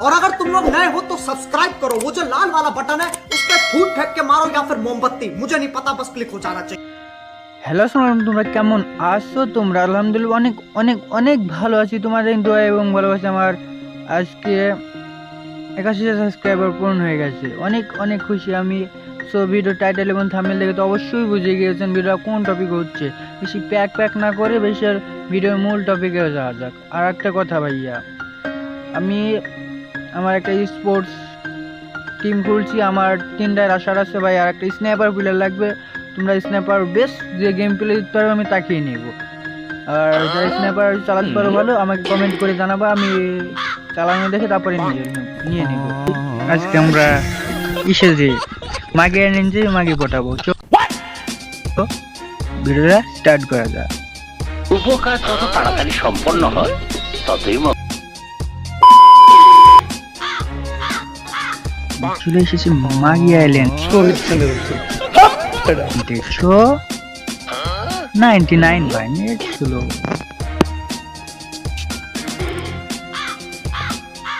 और अगर तुम लोग नए हो तो सब्सक्राइब करो वो जो लाल वाला बटन है उस पर फूट फेंक के मारो या फिर मोमबत्ती मुझे नहीं पता बस क्लिक हो जाना चाहिए হ্যালো সোনাম তোমরা কেমন আছো তোমরা আলহামদুলিল্লাহ অনেক অনেক অনেক ভালো আছি তোমাদের দোয়া এবং ভালোবাসা আমার আজকে একাশি সাবস্ক্রাইবার পূরণ হয়ে গেছে অনেক অনেক খুশি আমি সো ভিডিও টাইটেল এবং থামেল দেখে তো অবশ্যই বুঝে গিয়েছেন ভিডিও কোন টপিক হচ্ছে বেশি প্যাক প্যাক না করে বেশি আর ভিডিওর মূল টপিকে যাওয়া যাক আর একটা কথা ভাইয়া আমি আমার একটা স্পোর্টস টিম খুলছি আমার তিনটার আশার আছে ভাই আর একটা স্ন্যাপার প্লেয়ার লাগবে। তোমরা স্ন্যাপার বেস্ট যে গেম প্লে দিতে পারবে আমি তাকিয়ে নেব। আর যারা স্ন্যাপার চালাতে পারো ভালো আমাকে কমেন্ট করে জানাব আমি চালানো দেখে তারপরে নিয়ে নিয়ে নিব। আজকে আমরা ইসে যে মাগে এনেছি মাগে পটাবো। চো তো ভিডিওটা স্টার্ট করা যাক। উপকার যত তাড়াতাড়ি সম্পন্ন হয় ততই চলে এসেছি মাগি আইল্যান্ড দেখছ? নাইনটি নাইন বাই নেট ছিল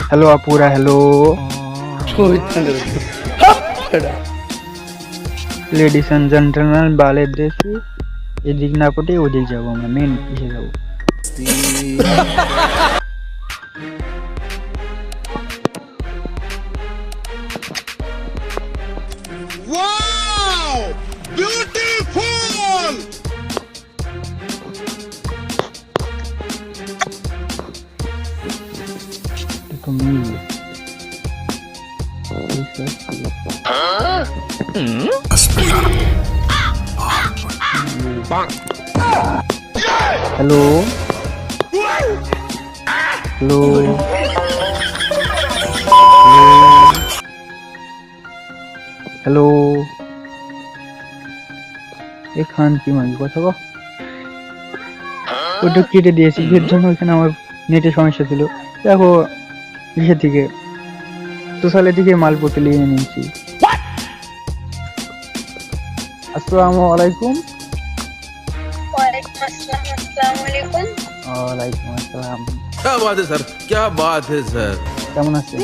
হ্যালো আপুরা হ্যালো লেডিস অ্যান্ড জেন্টলম্যান বালের দেশে এদিক না পটে ওদিক যাব আমরা মেন ইসে যাব। হ্যালো হ্যালো হ্যালো এখান কি মাগি কথা গো? ওটা কেটে দিয়েছি, এর জন্য ওখানে আমার নেটের সমস্যা ছিল। দেখো ইসে থেকে সোশ্যালের দিকে মাল পড়তে নিয়ে নিয়েছি আসসালামু আলাইকুম वालेकुम अस्सलाम अस्सलाम वालेकुम ওয়ালাইকুম আসসালাম क्या बात है सर क्या बात है सर কেমন আছেন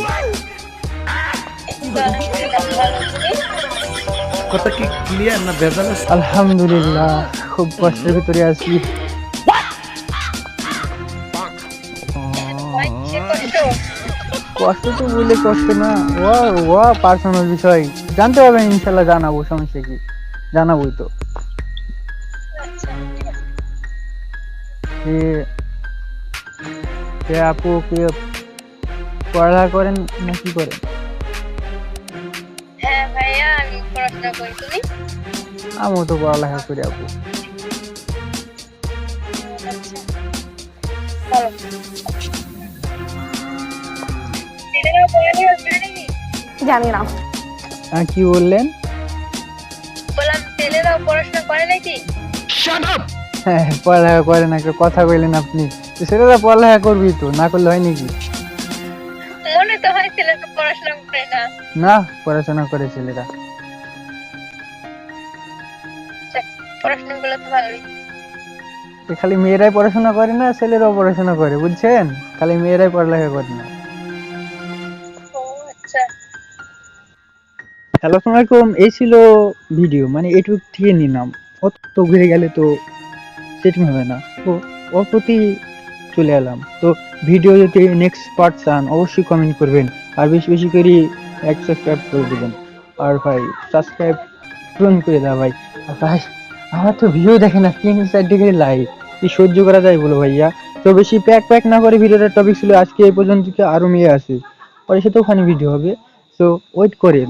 কথা কি ক্লিয়ার না ভেজাল আলহামদুলিল্লাহ খুব কষ্টের ভিতরে আছি কষ্ট তো বললে কষ্ট না। ও ও পার্সোনাল বিষয়। জানতে পারবেন ইনশাল্লাহ জানাব সমস্যা কি? জানাবোই তো। এ- এ আপু কে পড়ালেখা করেন না কি করেন? হ্যাঁ ভাইয়া আমি পড়াশোনা করি তুমি? আমিও তো পড়ালেখা করি আপু। জানি না। কি বললেন? বললাম ছেলেরাও পড়াশোনা করে নাকি? হ্যাঁ পড়ালেখা করেন একটা কথা কইলেন আপনি। ছেলেরা পড়ালেখা করবি তো না করলে হয় নাকি? মনে তো হয় ছেলেরা পড়াশোনা করে না। না পড়াশোনা করে ছেলেরা। পড়াশোনা করলে তো ভালোই। খালি মেয়েরাই পড়াশোনা করে না ছেলেরাও পড়াশোনা করে বুঝছেন? খালি মেয়েরাই পড়ালেখা করে না। হ্যালো আসসালামাইকুম এই ছিল ভিডিও মানে এটুক থেকে নিলাম। অত ঘুরে গেলে তো সেটিং হবে না। তো ওর প্রতি চলে এলাম। তো ভিডিও যদি নেক্সট পার্ট চান, অবশ্যই কমেন্ট করবেন। আর বেশি বেশি করে এক সাবস্ক্রাইব করে দেবেন। আর ভাই সাবস্ক্রাইব পূরণ করে দাও ভাই। আর ভাই, আমার তো ভিডিও দেখে না, তিন চার ডিগ্রি লাইভ কি সহ্য করা যায় বলো ভাইয়া? তো বেশি প্যাক প্যাক না করে ভিডিওটার টপিক ছিল, আজকে এই পর্যন্ত কি আরও মেয়ে আছে? পরে তো ওখানে ভিডিও হবে। সো ওয়েট করেন।